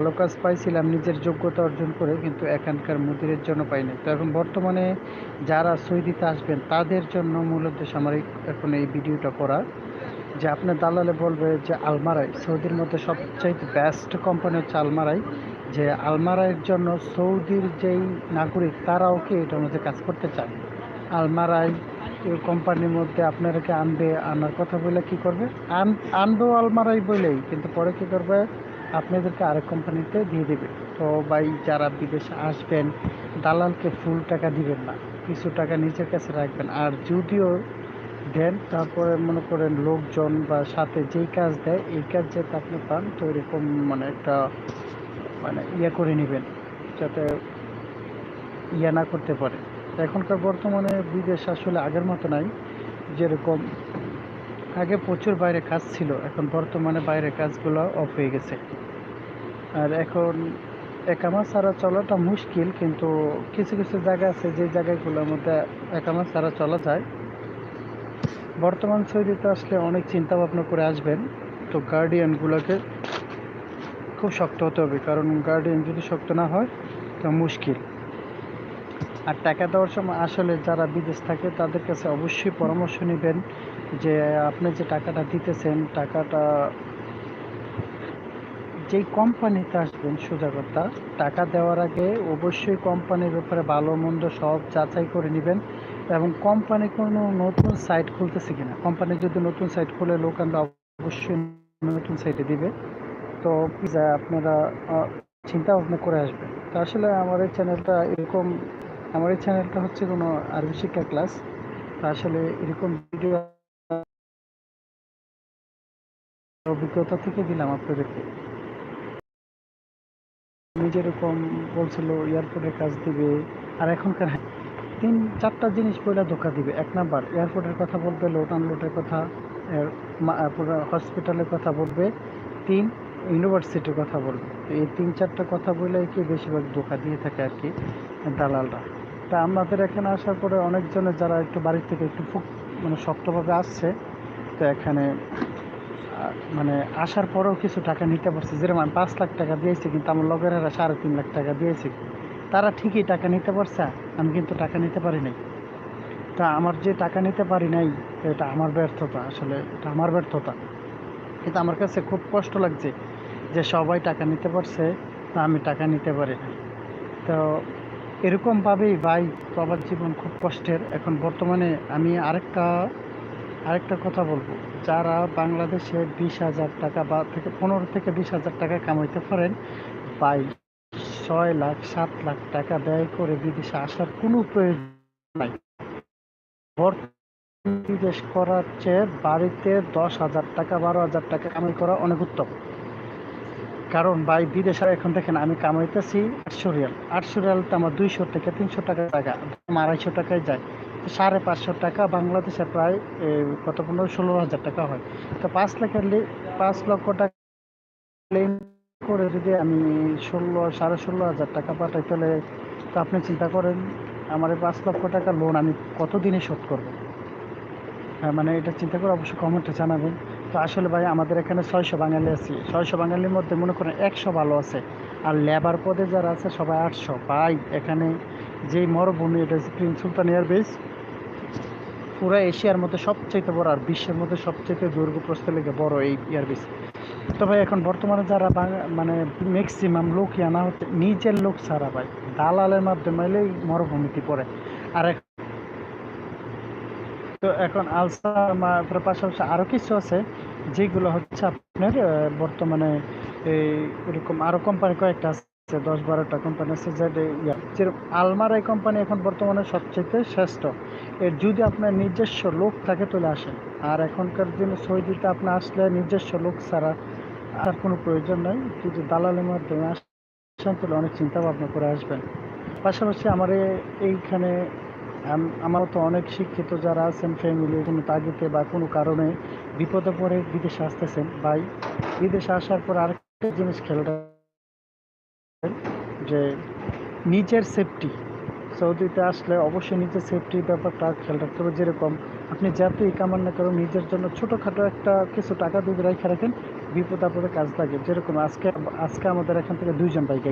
ভালো কাজ পাইছিলাম, নিজের যোগ্যতা অর্জন করে কিন্তু এখানকার মুদিরের জন্য পাইনি তো এখন বর্তমানে যারা সৌদিতে আসবেন, তাদের জন্য মূল উদ্দেশ্য আমার এখন এই ভিডিওটা করা যে আপনার দালালে বলবে যে আলমারাই, সৌদির মধ্যে সবচাইতে বেস্ট কোম্পানি হচ্ছে আলমারাই, যে আলমারাইয়ের জন্য সৌদির যেই নাগরিক, তারাও কি এটার মধ্যে কাজ করতে চায়? আলমারাই কোম্পানির মধ্যে আপনারাকে আনবে, আনার কথা বলে কি করবে? আন আনবেও আলমারাই বলেই, কিন্তু পরে কি করবে? আপনাদেরকে আরেক কোম্পানিতে দিয়ে দেবে। তো ভাই, যারা বিদেশে আসবেন, দালালকে ফুল টাকা দিবেন না। কিছু টাকা নিজের কাছে রাখবেন। আর যদিও দেন, তারপরে মনে করেন লোকজন বা সাথে যেই কাজ দেয়, এই কাজ যাতে আপনি পান, তো এরকম মানে একটা মানে ইয়ে করে নেবেন, যাতে ইয়ে না করতে পারে। এখনকার বর্তমানে বিদেশ আসলে আগের মতো নাই। যেরকম আগে প্রচুর বাইরে কাজ ছিল, এখন বর্তমানে বাইরে কাজগুলো অফ হয়ে গেছে। আর এখন একামা ছাড়া চলাটা মুশকিল, কিন্তু কিছু কিছু জায়গা আছে, যে জায়গাগুলোর মধ্যে একামা ছাড়া চলা যায়। বর্তমান সৌদিতে আসলে অনেক চিন্তা ভাবনা করে আসবেন, তো গার্ডিয়ানগুলোকে খুব শক্ত হতে হবে, কারণ গার্ডিয়ান যদি শক্ত না হয়, তো মুশকিল। আর টাকা দেওয়ার সময় আসলে যারা বিদেশ থাকে, তাদের কাছে অবশ্যই পরামর্শ নেবেন যে আপনি যে টাকাটা দিতেছেন, টাকাটা যেই কোম্পানিতে আসবেন সোজা কথা টাকা দেওয়ার আগে অবশ্যই কোম্পানির ব্যাপারে ভালো মন্দ সব যাচাই করে নেবেন এবং কোম্পানি কোনো নতুন সাইট খুলতেছে কিনা। কোম্পানি যদি নতুন সাইট খুলে লোক আনলে অবশ্যই নতুন সাইটে দিবে। তো যা আপনারা চিন্তা ভাবনা করে আসবেন। তো আসলে আমার এই চ্যানেলটা এরকম, আমার এই চ্যানেলটা হচ্ছে কোনো আরবি শিক্ষা ক্লাস তো আসলে এরকম ভিডিও অভিজ্ঞতা থেকে দিলাম আপনাদেরকে আমি যেরকম বলছিল এয়ারপোর্টের কাজ দিবে আর এখনকার হ্যাঁ, তিন চারটা জিনিস পয়লা ধোকা দিবে। এক নাম্বার এয়ারপোর্টের কথা বলবে লোড আনলোডের কথা হসপিটালের কথা বলবে। তিন ইউনিভার্সিটির কথা বলবে। এই তিন চারটা কথা বলে কি বেশিরভাগ ধোকা দিয়ে থাকে আর কি দালালরা। তা আমাদের এখানে আসার পরে অনেকজনের যারা একটু বাড়ির থেকে একটু ফুক মানে শক্তভাবে আসছে তো এখানে মানে আসার পরেও কিছু টাকা নিতে পারছে। যেরকম আমি পাঁচ লাখ টাকা দিয়েছি, কিন্তু আমার লগেরা সাড়ে তিন লাখ টাকা দিয়েছি। তারা ঠিকই টাকা নিতে পারছে, আমি কিন্তু টাকা নিতে পারি নাই। তা আমার যে টাকা নিতে পারি নাই, এটা আমার ব্যর্থতা, আসলে এটা আমার ব্যর্থতা। কিন্তু আমার কাছে খুব কষ্ট লাগছে যে সবাই টাকা নিতে পারছে, তা আমি টাকা নিতে পারি না তো এরকমভাবেই ভাই প্রবাদ জীবন খুব কষ্টের। এখন বর্তমানে আমি আরেকটা আরেকটা কথা বলব। যারা বাংলাদেশে বিশ হাজার টাকা বা থেকে পনেরো থেকে বিশ হাজার টাকা কামাইতে পারেন বাই ছয় লাখ, সাত লাখ টাকা ব্যয় করে বিদেশে আসার কোনো প্রয়োজন নাই। বিদেশ করার চেয়ে বাড়িতে দশ হাজার টাকা, বারো হাজার টাকা কামাই করা অনেক উত্তম। কারণ ভাই, বিদেশে এখন দেখেন, আমি কামাইতেছি আটশো রিয়াল। আটশো রিয়াল তো আমার দুইশো থেকে তিনশো টাকা আমার আড়াইশো টাকায় যায়। সাড়ে পাঁচশো টাকা বাংলাদেশে প্রায় কত, পনেরো, ষোলো হাজার টাকা হয়। তো পাঁচ লাখের পাঁচ লক্ষ টাকা করে যদি আমি ষোলো, সাড়ে ষোলো হাজার টাকা পাঠাই, তাহলে তো আপনি চিন্তা করেন, আমার এই পাঁচ লক্ষ টাকা লোন আমি কত দিনে শোধ করব? হ্যাঁ মানে এটা চিন্তা করে অবশ্যই কমেন্টে জানাবেন। তো আসলে ভাই, আমাদের এখানে ছয়শো বাঙালি আছি। ছয়শো বাঙালির মধ্যে মনে করেন একশো ভালো আছে। আর লেবার পদে যারা আছে, সবাই আটশো। ভাই, এখানে যেই মরুভূমি, এটা হচ্ছে প্রিন্স সুলতান এয়ারবেস পুরো এশিয়ার মধ্যে সবচেয়ে বড় আর বিশ্বের মধ্যে সবচেয়ে দৈর্ঘ্য প্রস্থ লেগে বড় এই এয়ারবেস তো ভাই, এখন বর্তমানে যারা মানে ম্যাক্সিমাম লোকই আনা হচ্ছে, নিজের লোক ছাড়া ভাই, দালালের মাধ্যমে এলেই মরুভূমিতে পড়ে। আর তো এখন আলসার পাশাপাশি আরও কিছু আছে, যেগুলো হচ্ছে আপনার বর্তমানে এই এরকম আরও কোম্পানি কয়েকটা আছে। দশ বারোটা কোম্পানি আছে যে ইয়া আলমারাই কোম্পানি এখন বর্তমানে সবচেয়ে শ্রেষ্ঠ। এর যদি আপনার নিজস্ব লোক থাকে চলে আসেন। আর এখনকার দিনে সৌদিতে আপনি আসলে নিজস্ব লোক ছাড়া আর কোনো প্রয়োজন নাই। যদি দালালের মাধ্যমে আসেন, তাহলে অনেক চিন্তা ভাবনা করে আসবেন। পাশাপাশি আমার এইখানে আম- আমার তো অনেক শিক্ষিত যারা আছেন ফ্যামিলি কোনো তাগিতে বা কোনো কারণে বিপদে পড়ে বিদেশে আসতেছেন, ভাই, বিদেশে আসার পর আরেকটা জিনিস খেয়াল যে নিজের সেফটি সৌদিতে আসলে অবশ্যই নিজের সেফটির ব্যাপারটা খেয়াল রাখতে হবে। যেরকম আপনি যাতেই কামান না করেন, নিজের জন্য ছোটোখাটো একটা কিছু টাকা যদি রেখে রাখেন, বিপদ আপদে কাজ লাগে। যেরকম আজকে আজকে আমাদের এখান থেকে দুইজন বাইকে